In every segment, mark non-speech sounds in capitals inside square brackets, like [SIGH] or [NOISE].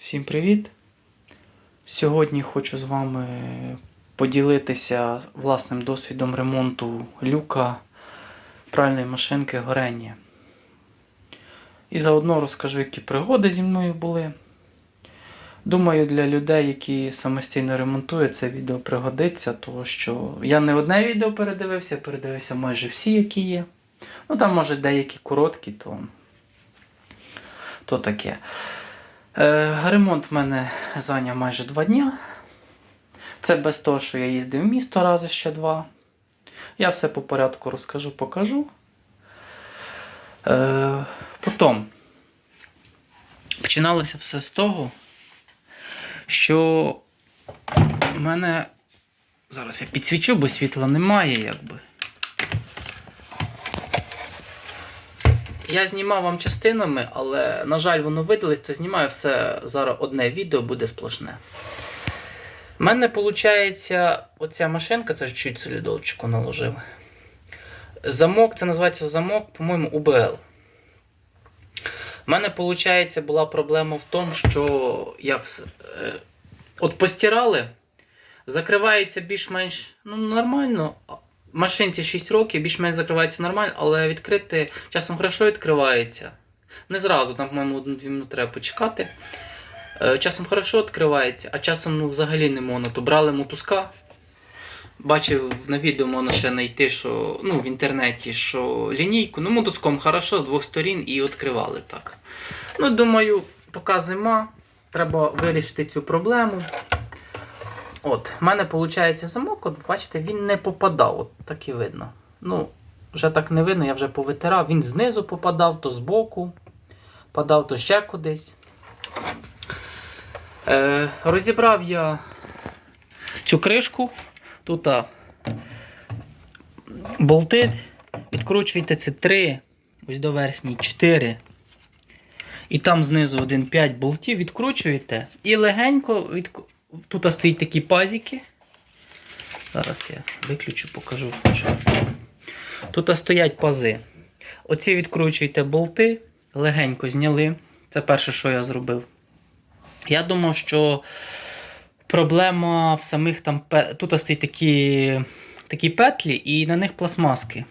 Всім привіт! Сьогодні хочу з вами поділитися власним досвідом ремонту люка пральної машинки горення. І заодно розкажу, які пригоди зі мною були. Думаю, для людей, які самостійно ремонтують, це відео пригодиться, тому що я не одне відео передивився, передивився майже всі, які є. Ну там, може, деякі короткі, то, то таке. Е, ремонт в мене зайняв майже два дня. Це без того, що я їздив в місто рази ще два. Я все по порядку розкажу, покажу. Е, потім починалося все з того, що в мене. Зараз я підсвічу, бо світла немає, якби. Я знімав вам частинами, але, на жаль, воно видалось, то знімаю все зараз одне відео буде сплошне. У мене виходить, оця машинка, це чуть солідолчику наложив. Замок, це називається замок, по-моєму, УБЛ. У мене, виходить, була проблема в тому, що як, е, от постирали, закривається більш-менш ну, нормально. Машинці 6 років, більш-менш закривається нормально, але відкрити часом хорошо відкривається. Не зразу, там, по-моєму, 1-2 минути треба почекати. Е, Часом хорошо відкривається, а часом ну, взагалі не можна. То брали мотузка. Бачив на відео можна ще знайти, що ну, в інтернеті, що лінійку, ну, мотузком хорошо з двох сторін і відкривали так. Ну, думаю, поки зима, треба вирішити цю проблему. От, в мене виходить замок, от бачите, він не попадав, от так і видно. Ну, вже так не видно, я вже повитирав. Він знизу попадав, то збоку, падав то ще кудись. Е, розібрав я цю кришку. Тут а, болти. Відкручуєте це 3, ось до верхній 4. І там знизу 1-5 болтів відкручуєте і легенько від... тут стоять такі пазики. Зараз я виключу, покажу. Тут стоять пази. Оці відкручуєте болти, легенько зняли. Це перше, що я зробив. Я думав, що проблема в самих там. Тут стоять такі, такі петлі, і на них пластмаски.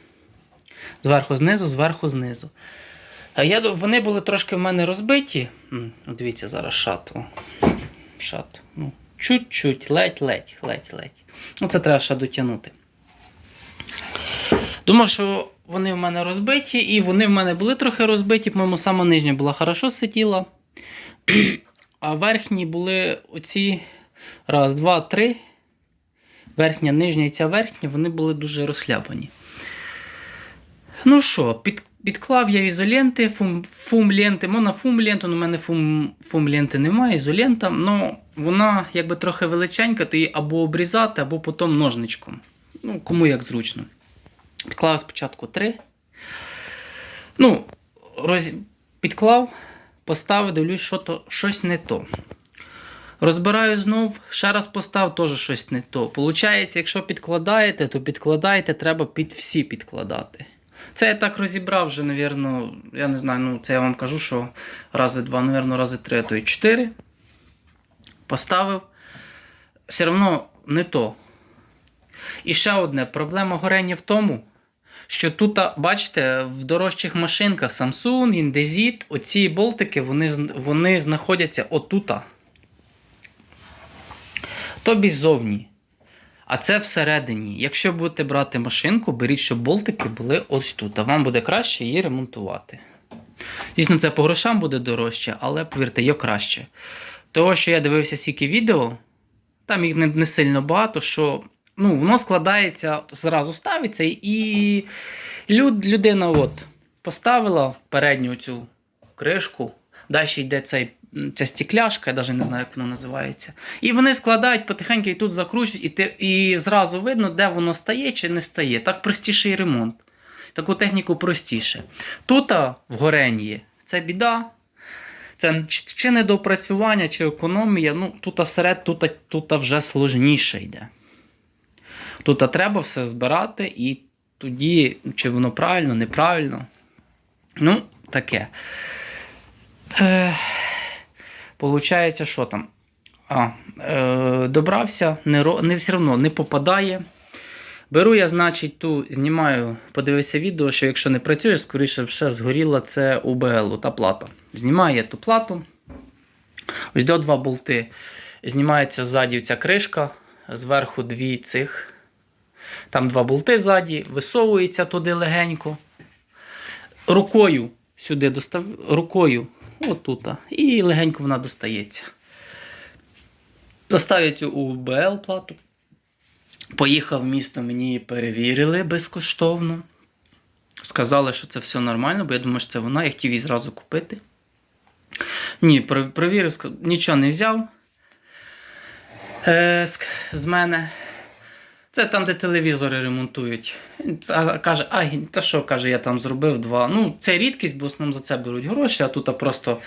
Зверху, знизу, зверху, знизу. Я, вони були трошки в мене розбиті. Дивіться, зараз шат. о. Шат. Ну, чуть-чуть, ледь-ледь, ледь-ледь. Ну, це треба ще дотягнути. Думав, що вони в мене розбиті, і вони в мене були трохи розбиті, по-моєму, сама нижня була хорошо сиділа. [CLEARS THROAT] А верхні були оці. Раз, два, три. Верхня, нижня і ця верхня, вони були дуже розхлябані. Ну що, під, підклав я ізоленти, фум, фум-ленти. Можна фум-ленту, але в мене фум, фум-ленти немає, ізолента. Ну, вона якби трохи величенька, то її або обрізати, або потім ножничком. Ну, кому як зручно. Підклав спочатку три. Ну, роз... підклав, поставив, дивлюсь, що то щось не то. Розбираю знов, ще раз постав, теж щось не то. Получається, якщо підкладаєте, то підкладаєте, треба під всі підкладати. Це я так розібрав вже, навірно, я не знаю, ну це я вам кажу, що рази два, навірно, рази три, а то і чотири. Поставив. Все одно не то. І ще одне, проблема горення в тому, що тут, бачите, в дорожчих машинках Samsung, Indesit, оці болтики вони, вони знаходяться отута. Тобі ззовні. А це всередині. Якщо будете брати машинку, беріть, щоб болтики були ось тут. А вам буде краще її ремонтувати. Звісно, це по грошам буде дорожче, але повірте, є краще. Того, що я дивився стільки відео, там їх не, не сильно багато, що ну, воно складається, зразу ставиться, і люд, людина от, поставила передню цю кришку, далі йде цей, ця стекляшка, я навіть не знаю, як воно називається. І вони складають потихеньку і тут закручують, і, ти, і зразу видно, де воно стає чи не стає. Так простіший ремонт. Таку техніку простіше. Тут в горенні це біда. Це чи недопрацювання, чи економія. Ну, тут серед, тут, тут вже сложніше йде. Тут треба все збирати, і тоді, чи воно правильно, неправильно. Ну, таке. Е, Получається, що там? А, е, добрався, не, не все одно не попадає. Беру я, значить, ту знімаю, подивився відео, що якщо не працює, скоріше все згоріла це УБЛ, та плата. Знімаю я ту плату. Ось до два болти. Знімається ззаді ця кришка, зверху дві цих. Там два болти ззаді, висовується туди легенько. Рукою сюди достав... рукою, отут, і легенько вона достається. Доставлю цю УБЛ плату. Поїхав в місто, мені її перевірили безкоштовно. Сказали, що це все нормально, бо я думаю, що це вона, я хотів її зразу купити. Ні, пер- перевірив, нічого не взяв е, з мене. Це там, де телевізори ремонтують. А, каже, а, та що, каже, я там зробив два. Ну, це рідкість, бо основному за це беруть гроші, а тут просто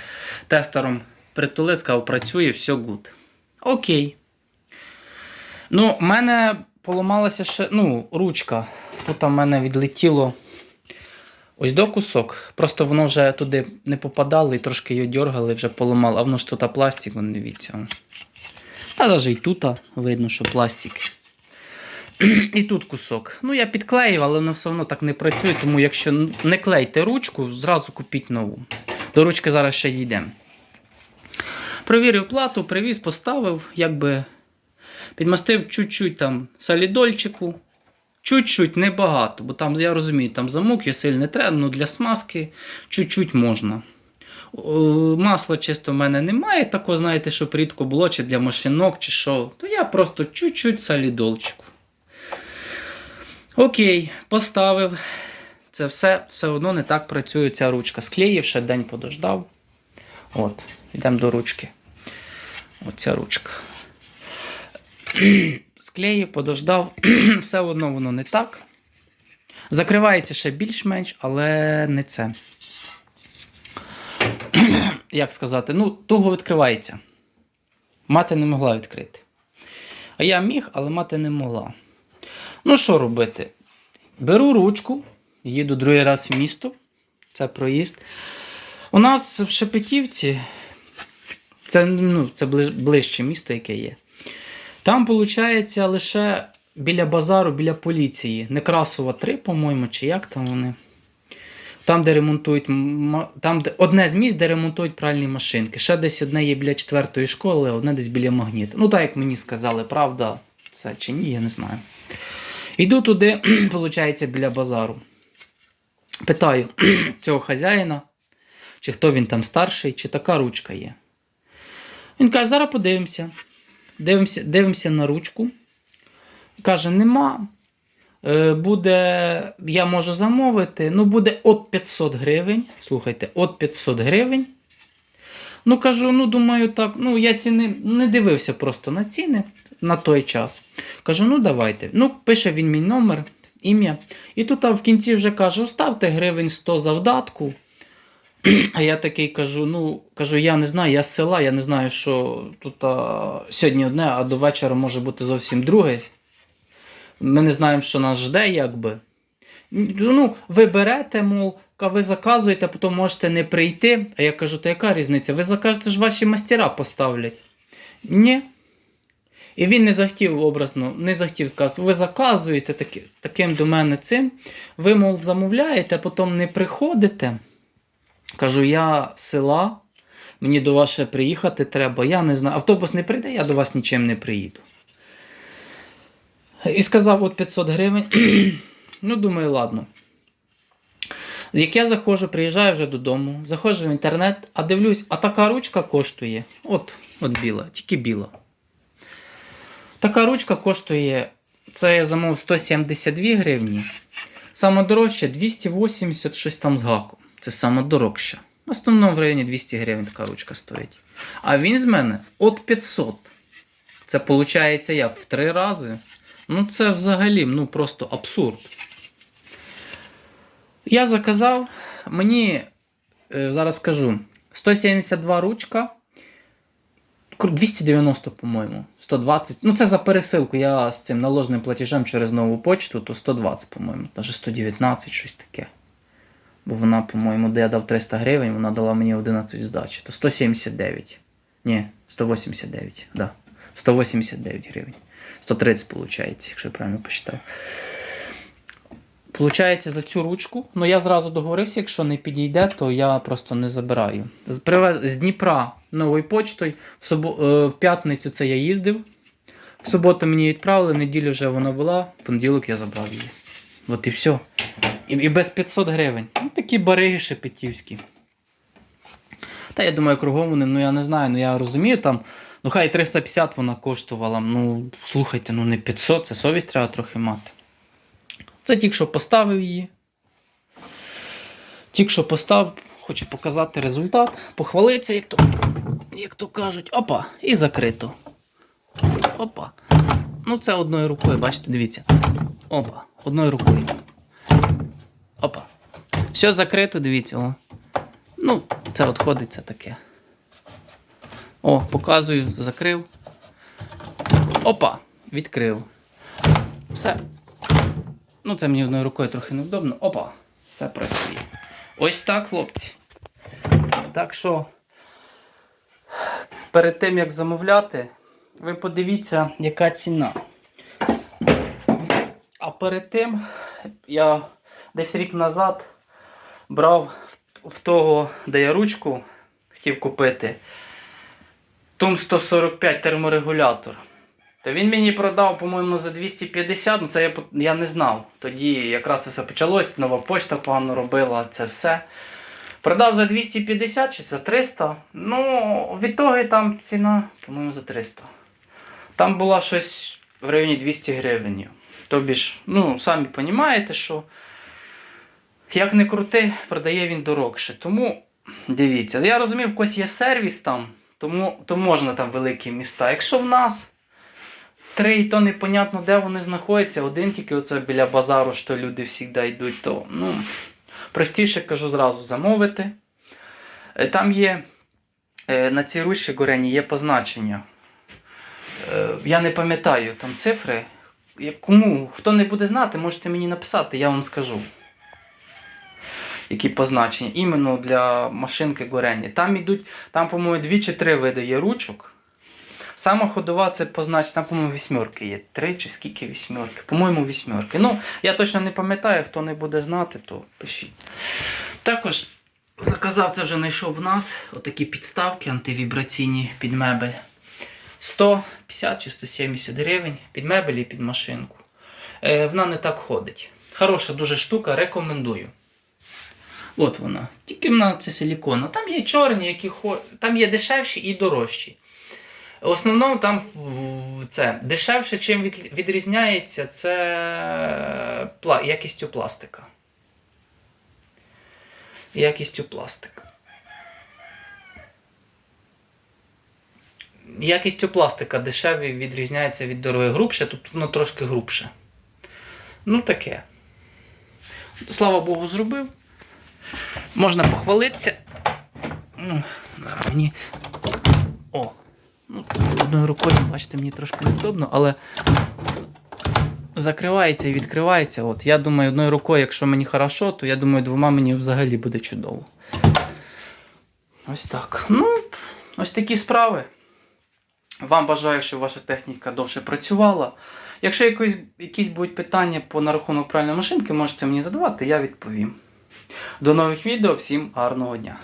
тестером притулив, сказав, працює, все гуд. Окей. Ну, в мене поламалася ще ну, ручка. Тут в мене відлетіло ось до кусок. Просто воно вже туди не попадало і трошки його дергали, вже поламало. А воно ж тут пластик, вон дивіться. Та навіть і тут видно, що пластик. [CLEARS THROAT] І тут кусок. Ну, я підклеїв, але воно все одно так не працює, тому якщо не клейте ручку, зразу купіть нову. До ручки зараз ще йдемо. Провірив плату, привіз, поставив, якби підмастив чуть-чуть там солідольчику. Чуть-чуть небагато, бо там, я розумію, там замок є сильно не треба, але для смазки чуть-чуть можна. Масла чисто в мене немає, такого, знаєте, щоб рідко було, чи для машинок, чи що. То я просто чуть-чуть солідолчику. Окей, поставив. Це все все одно не так працює ця ручка. Склеїв, ще день подождав. От, йдемо до ручки. Оця ручка. Склеїв, подождав, [CLEARS THROAT] все одно воно не так. Закривається ще більш-менш, але не це. [CLEARS THROAT] Як сказати, ну, туго відкривається. Мати не могла відкрити. А я міг, але мати не могла. Ну, що робити? Беру ручку, їду другий раз в місто. Це проїзд. У нас в Шепетівці, це, ну, це ближче місто, яке є. Там, виходить, лише біля базару, біля поліції. Некрасова 3, по-моєму, чи як там вони. Там, де ремонтують, там, де, одне з місць, де ремонтують пральні машинки. Ще десь одне є біля четвертої школи, одне десь біля магніту. Ну, так як мені сказали, правда, це чи ні, я не знаю. Йду туди, [CLEARS THROAT] виходить, біля базару. Питаю [CLEARS THROAT] цього хазяїна, чи хто він там старший, чи така ручка є. Він каже, зараз подивимося. Дивимося, дивимося на ручку. Каже, нема. Е, Буде, я можу замовити. Ну, буде от 500 гривень. Слухайте, от 500 гривень. Ну, кажу, ну, думаю, так. Ну, я ціни не дивився просто на ціни на той час. Кажу, ну давайте. Ну, пише він мій номер, ім'я. І тут а, в кінці вже каже, ставте гривень 100 завдатку. [CLEARS THROAT] А я такий кажу: ну, кажу, я не знаю, я з села, я не знаю, що тут а, сьогодні одне, а до вечора може бути зовсім друге. Ми не знаємо, що нас жде, якби. Ну, ви берете, мов, ви заказуєте, потім можете не прийти. А я кажу, то яка різниця? Ви закажете ж ваші мастера поставлять. Ні. І він не захотів образно, не захотів сказати, ви заказуєте таки, таким до мене цим. Ви, мов, замовляєте, а потім не приходите. Кажу, я села, мені до вас ще приїхати треба. Я не знаю. Автобус не прийде, я до вас нічим не приїду. І сказав, от 500 гривень. [CLEARS THROAT] ну, думаю, ладно. Як я заходжу, приїжджаю вже додому, заходжу в інтернет, а дивлюсь, а така ручка коштує. От, от біла, тільки біла. Така ручка коштує, це я замовив 172 гривні. Саме дорожче 280 щось там з гаком. Це саме. В основному в районі 200 гривень така ручка стоїть. А він з мене от 500. Це виходить як в три рази. Ну це взагалі ну, просто абсурд. Я заказав, мені е, зараз скажу 172 ручка. 290, по-моєму. 120. Ну, це за пересилку. Я з цим наложеним платежем через нову почту, то 120, по-моєму. Навіть 119, щось таке. Бо вона, по-моєму, де я дав 300 гривень, вона дала мені 11 здачі. То 179. Ні, 189, да. 189 гривень. 130 виходить, якщо я правильно посчитав. Получається за цю ручку. Ну я зразу договорився, якщо не підійде, то я просто не забираю. З, Дніпра новою почтою. В, субо, е, в п'ятницю це я їздив. В суботу мені відправили, в неділю вже вона була, в понеділок я забрав її. От і все. І, і без 500 гривень. Ну, такі бариги шепетівські. Та я думаю, кругом вони, ну я не знаю, ну я розумію там. Ну хай 350 вона коштувала. Ну, слухайте, ну не 500, це совість треба трохи мати. Це тільки що поставив її. Тільки що поставив, хочу показати результат, похвалитися, як то, як то кажуть. Опа, і закрито. Опа. Ну, це одною рукою, бачите, дивіться. Опа, одною рукою. Опа. Все закрито, дивіться. О. Ну, це це таке. О, показую, закрив. Опа, відкрив. Все. Ну, це мені одною рукою трохи невдобно. Опа, все працює. Ось так, хлопці. Так що, перед тим як замовляти, ви подивіться, яка ціна. А перед тим я десь рік назад брав в- того, де я ручку хотів купити. Тум 145 терморегулятор. То він мені продав, по-моєму, за 250, ну це я, я не знав. Тоді якраз це все почалось, нова почта погано робила це все. Продав за 250 чи за 300. Ну, в ітогі там ціна, по-моєму, за 300. Там була щось в районі 200 гривень. Тобі ж, ну, самі розумієте, що як не крути, продає він дорогше. Тому дивіться, я розумію, в когось є сервіс там, тому то можна там великі міста. Якщо в нас три, і то непонятно, де вони знаходяться, один тільки оце біля базару, що люди завжди йдуть, то ну, простіше кажу зразу замовити. Е, Там є е, на цій ручці горені є позначення. Е, Я не пам'ятаю там цифри. Кому, хто не буде знати, можете мені написати, я вам скажу. Які позначення іменно для машинки горені. Там ідуть, там, по-моєму, дві чи три види є ручок. Сама ходова це позначення, там, по-моєму, вісьмерки є. Три чи скільки вісьмерки? По-моєму, вісьмерки. Ну, я точно не пам'ятаю, хто не буде знати, то пишіть. Також заказав це вже знайшов в нас отакі підставки антивібраційні під мебель. 150 чи 170 гривень під мебель і під машинку. Е, вона не так ходить. Хороша дуже штука, рекомендую. От вона. Тільки вона це силікона. Там є чорні, які там є дешевші і дорожчі. В основному там це дешевше, чим відрізняється, це якістю пластика. Якістю пластика. Якістю пластика дешевий відрізняється від дороги грубше, тут воно трошки грубше. Ну таке. Слава Богу, зробив. Можна похвалитися. Мені. О! Ну, одною рукою, бачите, мені трошки невдобно, але закривається і відкривається. От. Я думаю, одною рукою, якщо мені хорошо, то я думаю, двома мені взагалі буде чудово. Ось так. Ну, ось такі справи. Вам бажаю, щоб ваша техніка довше працювала. Якщо якісь, якісь будуть питання по на рахунок правильної машинки, можете мені задавати, я відповім. До нових відео, всім гарного дня!